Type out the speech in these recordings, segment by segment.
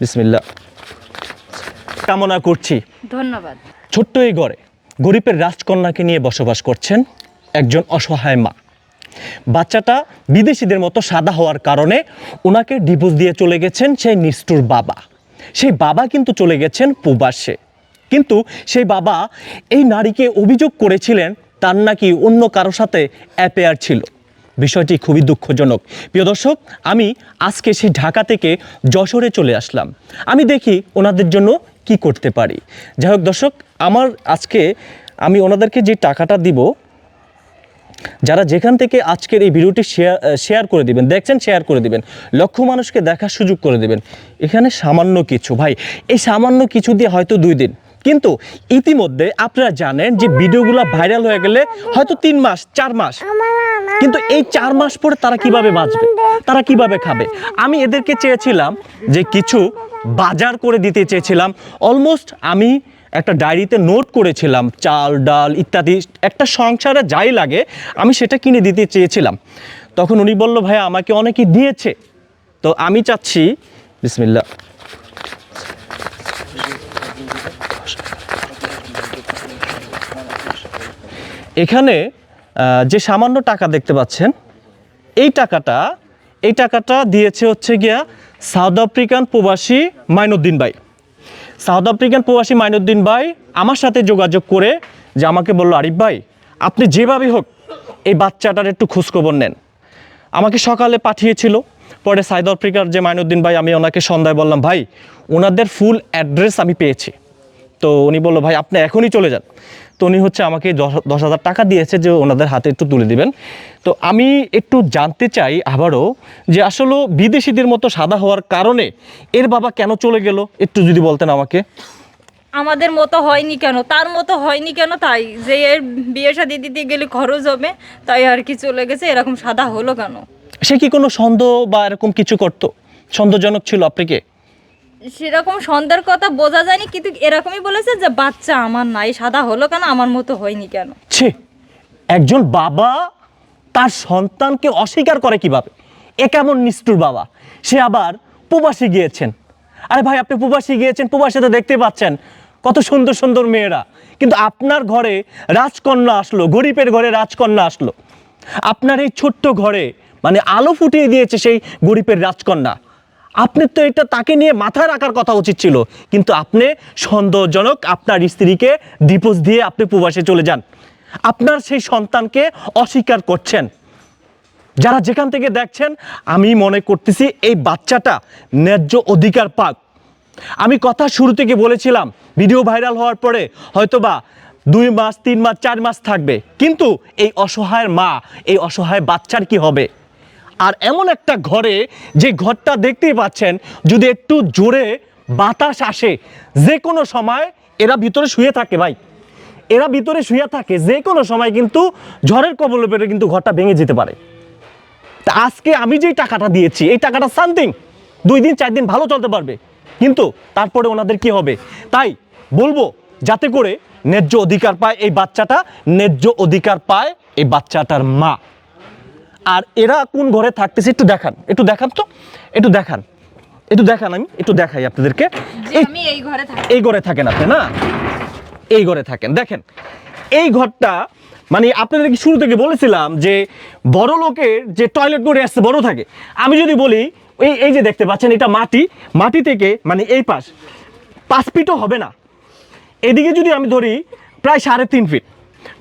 বিসমিল্লা কামনা করছি। ধন্যবাদ। ছোট্ট এই ঘরে গরিবের রাজকন্যাকে নিয়ে বসবাস করছেন একজন অসহায় মা। বাচ্চাটা বিদেশিদের মতো সাদা হওয়ার কারণে ওনাকে ডিভোর্স দিয়ে চলে গেছেন সেই নিষ্ঠুর বাবা। সেই বাবা কিন্তু চলে গেছেন প্রবাসে। কিন্তু সেই বাবা এই নারীকে অভিযোগ করেছিলেন তার নাকি অন্য কারও সাথে অ্যাপেয়ার ছিল। বিষয়টি খুবই দুঃখজনক। প্রিয় দর্শক, আমি আজকে সেই ঢাকা থেকে যশোরে চলে আসলাম। আমি দেখি ওনাদের জন্য কি করতে পারি। যাই হোক দর্শক, আমার আজকে আমি ওনাদেরকে যে টাকাটা দিব, যারা যেখান থেকে আজকের এই ভিডিওটি শেয়ার শেয়ার করে দিবেন, দেখছেন শেয়ার করে দিবেন লক্ষ মানুষকে দেখার সুযোগ করে দিবেন, এখানে সামান্য কিছু। ভাই, এই সামান্য কিছু দিয়ে হয়তো দুই দিন। কিন্তু ইতিমধ্যে আপনারা জানেন যে ভিডিওগুলো ভাইরাল হয়ে গেলে হয়তো তিন মাস, চার মাস। কিন্তু এই চার মাস পরে তারা কীভাবে বাঁচবে? তারা কীভাবে খাবে? আমি এদেরকে চেয়েছিলাম যে কিছু বাজার করে দিতে চেয়েছিলাম। অলমোস্ট আমি একটা ডায়েরিতে নোট করেছিলাম চাল ডাল ইত্যাদি একটা সংসারে যাই লাগে আমি সেটা কিনে দিতে চেয়েছিলাম। তখন উনি বলল ভাই আমাকে অনেকে দিয়েছে। তো আমি চাচ্ছি বিসমিল্লা এখানে যে সামান্য টাকা দেখতে পাচ্ছেন, এই টাকাটা এই টাকাটা দিয়েছে হচ্ছে গিয়া সাউথ আফ্রিকান প্রবাসী মাইনুদ্দিন ভাই। সাউথ আফ্রিকান প্রবাসী মাইনুদ্দিন ভাই আমার সাথে যোগাযোগ করে যে আমাকে বলল, আরিফ ভাই, আপনি যেভাবে হোক এই বাচ্চাটার একটু খোঁজখবর নেন। আমাকে সকালে পাঠিয়েছিল। পরে সাউথ আফ্রিকার যে মাইনুদ্দিন ভাই, আমি ওনাকে সন্ধ্যায় বললাম, ভাই, ওনাদের ফুল অ্যাড্রেস আমি পেয়েছি। তো উনি বলল ভাই আপনি এখনই চলে যান। তো উনি হচ্ছে আমাকে দশ- হাজার টাকা দিয়েছে যে ওনাদের হাতে একটু তুলে দিবেন। তো আমি একটু জানতে চাই আবারও যে আসলে বিদেশিদের মতো সাদা হওয়ার কারণে এর বাবা কেন চলে গেল? একটু যদি বলতেন আমাকে। আমাদের মতো হয়নি কেন? তার মতো হয়নি কেন? তাই যে এর বিয়ে শাদি দিতে গেলে খরচ হবে তাই আর কি চলে গেছে এরকম সাদা হলো কেন? সে কি কোনো সন্দেহ বা এরকম কিছু করতো? সন্দেহজনক ছিল আপনাকে সেরকম সন্ধ্যার কথা বোঝা যায়নি, কিন্তু এরকমই বলেছে যে বাচ্চা আমার নাই, সাদা হলো কেন, আমার মতো হয়নি কেন? ছে, একজন বাবা তার সন্তানকে অস্বীকার করে কীভাবে? এ কেমন নিষ্ঠুর বাবা? সে আবার প্রবাসী গিয়েছেন। আরে ভাই, আপনি প্রবাসী গিয়েছেন, প্রবাসী তো দেখতে পাচ্ছেন কত সুন্দর সুন্দর মেয়েরা। কিন্তু আপনার ঘরে রাজকন্যা আসলো, গরিবের ঘরে রাজকন্যা আসলো। আপনার এই ছোট্ট ঘরে মানে আলো ফুটিয়ে দিয়েছে সেই গরিবের রাজকন্যা। আপনি তো এটা তাকে নিয়ে মাথায় রাখার কথা উচিত ছিল। কিন্তু আপনি সন্দেহজনক আপনার স্ত্রীকে ডিপোজ দিয়ে আপনি প্রবাসে চলে যান। আপনার সেই সন্তানকে অস্বীকার করছেন। যারা যেখান থেকে দেখছেন, আমি মনে করতেছি এই বাচ্চাটা ন্যায্য অধিকার পাক। আমি কথা শুরু থেকে বলেছিলাম, ভিডিও ভাইরাল হওয়ার পরে হয়তোবা দুই মাস, তিন মাস, চার মাস থাকবে। কিন্তু এই অসহায়ের মা, এই অসহায় বাচ্চার কি হবে? আর এমন একটা ঘরে যে ঘরটা দেখতেই পাচ্ছেন, যদি একটু জোরে বাতাস আসে, যে কোনো সময় এরা ভিতরে শুয়ে থাকে ভাই। এরা ভিতরে শুয়ে থাকে, যে কোনো সময় কিন্তু ঝড়ের কবলে পেরে কিন্তু ঘরটা ভেঙে যেতে পারে। তা আজকে আমি যেই টাকাটা দিয়েছি, এই টাকাটা সামথিং দুই দিন, চার দিন ভালো চলতে পারবে। কিন্তু তারপরে ওনাদের কি হবে? তাই বলব, যাতে করে ন্যায্য অধিকার পায় এই বাচ্চাটা, ন্যায্য অধিকার পায় এই বাচ্চাটার মা। আর এরা কোন ঘরে থাকতেছে একটু দেখান। একটু দেখান তো। একটু দেখান। একটু দেখান আমি একটু দেখাই আপনাদেরকে। এই ঘরে এই ঘরে থাকেন আপনি না? এই ঘরে থাকেন। দেখেন এই ঘরটা মানে আপনাদের কি শুরু থেকে বলেছিলাম যে বড় লোকের যে টয়লেট করে আসছে বড় থাকে। আমি যদি বলি এই এই যে দেখতে পাচ্ছেন এটা মাটি। মাটি থেকে মানে এই পাশ পাঁচ ফিটও হবে না। এদিকে যদি আমি ধরি প্রায় সাড়ে তিন ফিট।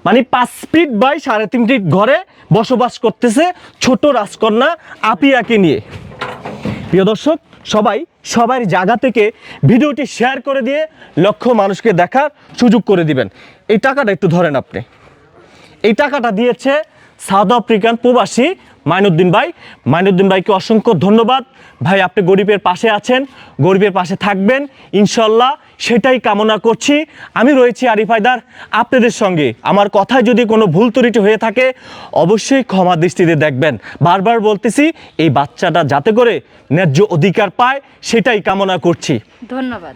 মানে পাঁচ ফিট বাই সাড়ে তিন ফিট ঘরে বসবাস করতেছে ছোট রাজকন্যা আপিয়াকে নিয়ে। প্রিয় দর্শক, সবাই সবার জায়গা থেকে ভিডিওটি শেয়ার করে দিয়ে লক্ষ মানুষকে দেখার সুযোগ করে দিবেন। এই টাকাটা একটু ধরেন আপনি। এই টাকাটা দিয়েছে সাউথ আফ্রিকান প্রবাসী মাইনুদ্দিন ভাই। মাইনুদ্দিন ভাইকে অসংখ্য ধন্যবাদ। ভাই, আপনি গরিবের পাশে আছেন, গরিবের পাশে থাকবেন। ইনশাল্লাহ সেটাই কামনা করছি। আমি রয়েছি আরিফ হায়দার, আপনাদের সঙ্গে। আমার কথায় যদি কোনো ভুল ত্রুটি হয়ে থাকে, অবশ্যই ক্ষমা দৃষ্টিতে দেখবেন। বারবার বলতেছি, এই বাচ্চাটা যাতে করে ন্যায্য অধিকার পায়, সেটাই কামনা করছি। ধন্যবাদ।